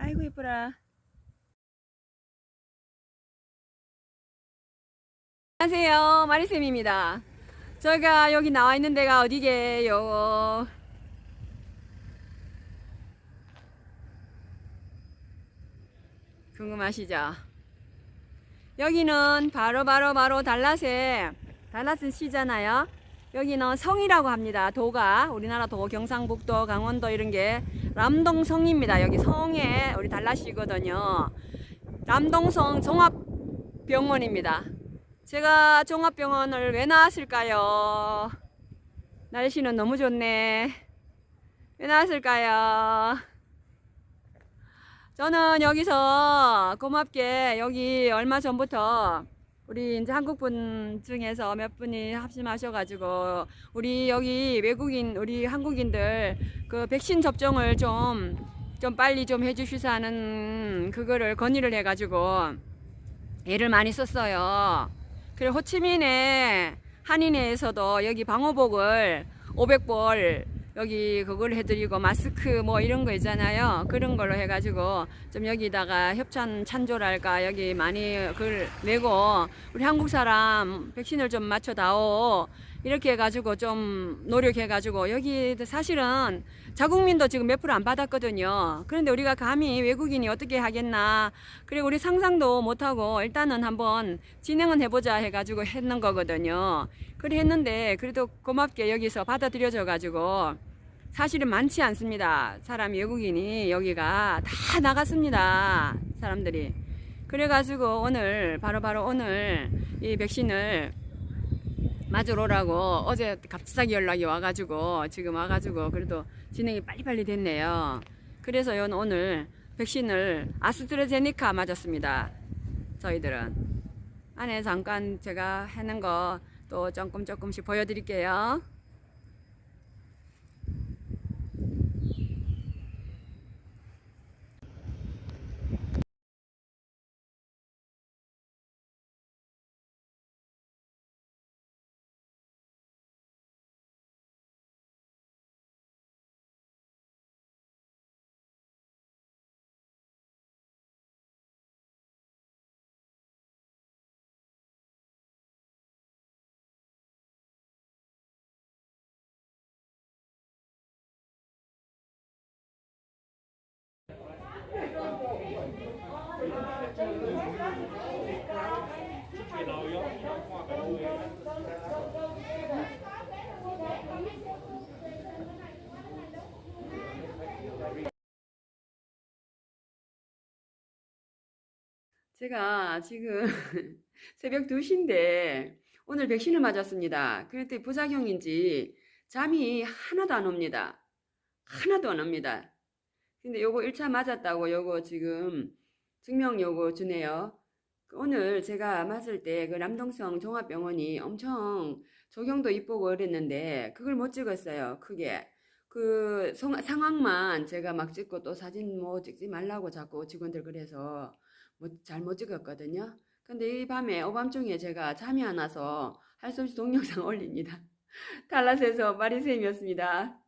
아이고 예뻐라. 안녕하세요. 마리쌤입니다. 저희가 여기 나와 있는 데가 어디게요? 궁금하시죠? 여기는 바로 바로 바로 달랏의 달랏은 시잖아요. 여기는 성이라고 합니다. 도가 우리나라 도 경상북도 강원도 이런 게 람동성입니다. 여기 성에 우리 달랏이거든요. 람동성 종합병원입니다. 제가 종합병원을 왜 나왔을까요? 날씨는 너무 좋네. 왜 나왔을까요? 저는 여기서 고맙게 여기 얼마 전부터 우리 이제 한국 분 중에서 몇 분이 합심하셔가지고 우리 여기 외국인 우리 한국인들 그 백신 접종을 좀 좀 빨리 좀 해주시사 하는 그거를 건의를 해가지고 애를 많이 썼어요. 그리고 호치민의 한인회에서도 여기 방호복을 500벌 여기 그걸 해드리고 마스크 뭐 이런 거 있잖아요. 그런 걸로 해가지고 좀 여기다가 협찬 찬조랄까 여기 많이 그걸 내고 우리 한국 사람 백신을 좀 맞춰다오 이렇게 해가지고 좀 노력해가지고 여기 사실은 자국민도 지금 몇 프로 안 받았거든요. 그런데 우리가 감히 외국인이 어떻게 하겠나. 그리고 우리 상상도 못하고 일단은 한번 진행은 해보자 해가지고 했는 거거든요. 그래 했는데 그래도 고맙게 여기서 받아들여져가지고 사실은 많지 않습니다. 사람 외국인이 여기가 다 나갔습니다. 사람들이. 그래가지고 오늘 바로 바로 오늘 이 백신을 맞으러 오라고 어제 갑자기 연락이 와가지고 지금 와가지고 그래도 진행이 빨리빨리 됐네요. 그래서 연 오늘 백신을 아스트라제네카 맞았습니다. 저희들은 안에 잠깐 제가 하는 거 또 조금 조금씩 보여드릴게요. 제가 지금 새벽 2시인데 오늘 백신을 맞았습니다. 그랬더니 부작용인지 잠이 하나도 안 옵니다. 하나도 안 옵니다. 근데 요거 1차 맞았다고 요거 지금 증명 요거 주네요. 오늘 제가 맞을 때 그 남동성 종합병원이 엄청 조경도 이쁘고 그랬는데 그걸 못 찍었어요. 크게. 그 성- 상황만 제가 막 찍고 또 사진 뭐 찍지 말라고 자꾸 직원들 그래서 뭐 잘 못 찍었거든요. 근데 이 밤에 오밤중에 제가 잠이 안 와서 할 수 없이 동영상 올립니다. 달랏에서 마리쌤이었습니다.